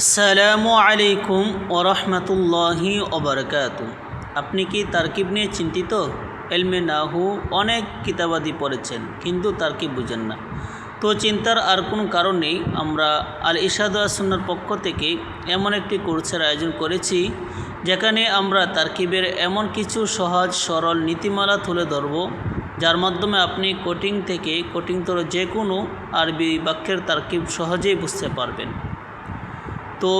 আসসালামু আলাইকুম ওরহমতুল্লাহি ওবরকাত আপনি কি তারকিব নিয়ে চিন্তিত? এলমে নাহু অনেক কিতাবাদি পড়েছেন, কিন্তু তারকিব বুঝেন না। তো চিন্তার আর কোনো কারণ নেই, আমরা আল ইশাদ আসন্নার পক্ষ থেকে এমন একটি কোর্সের আয়োজন করেছি, যেখানে আমরা তারকিবের এমন কিছু সহজ, সরল নীতিমালা তুলে ধরব, যার মাধ্যমে আপনি কোটিং থেকে কোটিংতর যে কোনো আরবি বাক্যের তারকিব সহজেই বুঝতে পারবেন। তো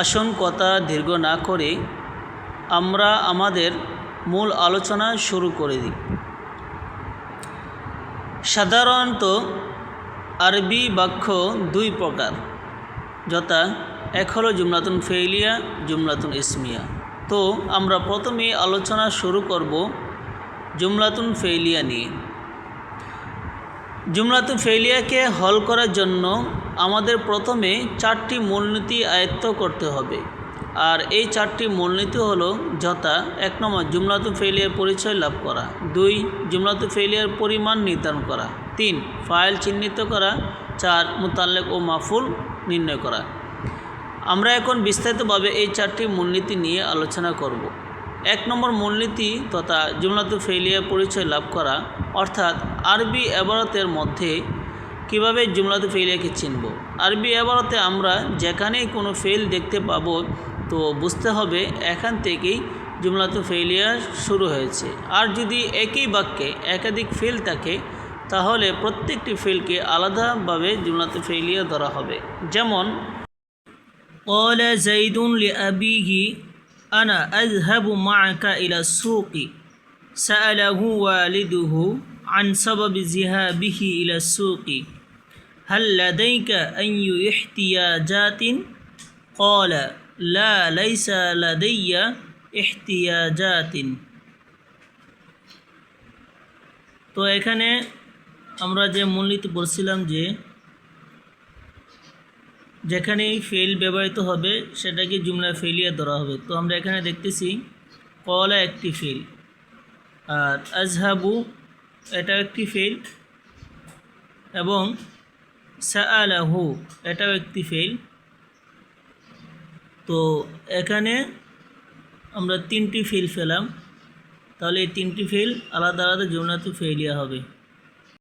আসন কথা দীর্ঘ না করে আমরা আমাদের মূল আলোচনা শুরু করে দিই। সাধারণত আরবি বাক্য দুই প্রকার, যথা এক হলো জুমলাতুন ফেইলিয়া, জুমলাতুন ইসমিয়া। তো আমরা প্রথমে আলোচনা শুরু করব জুমলাতুন ফেইলিয়া নিয়ে। জুমলাতুন ফেইলিয়াকে হল করার জন্য আমাদের প্রথমে চারটি মূলনীতি আয়ত্ত করতে হবে। আর এই চারটি মূলনীতি হলো যথা, এক নম্বর, জুমলাতু ফেলিয়ার পরিচয় লাভ করা। দুই, জুমলাতু ফেলিয়ার পরিমাণ নির্ধারণ করা। তিন, ফাইল চিহ্নিত করা। চার, মুতাল্লেক ও মাফুল নির্ণয় করা। আমরা এখন বিস্তারিতভাবে এই চারটি মূলনীতি নিয়ে আলোচনা করব। এক নম্বর মূলনীতি তথা জুমলাতু ফেলিয়ার পরিচয় লাভ করা, অর্থাৎ আরবি এবারতের মধ্যে কীভাবে জুমলাতে ফেলিয়াকে চিনব? আরবি এবারতে আমরা যেখানেই কোনো ফেল দেখতে পাব, তো বুঝতে হবে এখান থেকেই জুমলাতে ফেলিয়া শুরু হয়েছে। আর যদি একই বাক্যে একাধিক ফেল থাকে, তাহলে প্রত্যেকটি ফেলকে আলাদাভাবে জুমলাতে ফেলিয়া ধরা হবে। যেমন আনা আজহাবু মা ইলা সুকি সালাহু আলিদুহু عن سبب ذهابه إلى السوق هل لديك أي احتياجات قال لا ليس لدي احتياجات তো এখানে আমরা যে মূলনীতি বলছিলাম যে যেখানেই ফেল ব্যবহৃত হবে সেটাকে জুমলা ফেলিয়া ধরা হবে তো আমরা এখানে দেখতেছি কলা একটি ফেল আর আজহাবু এটাও একটি ফেল এবং সাআলাহু, এটাও একটি ফেল তো এখানে আমরা তিনটি ফেল ফেলাম। তাহলে এই তিনটি ফেল আলাদা আলাদা জমনাতে ফেলিয়া হবে।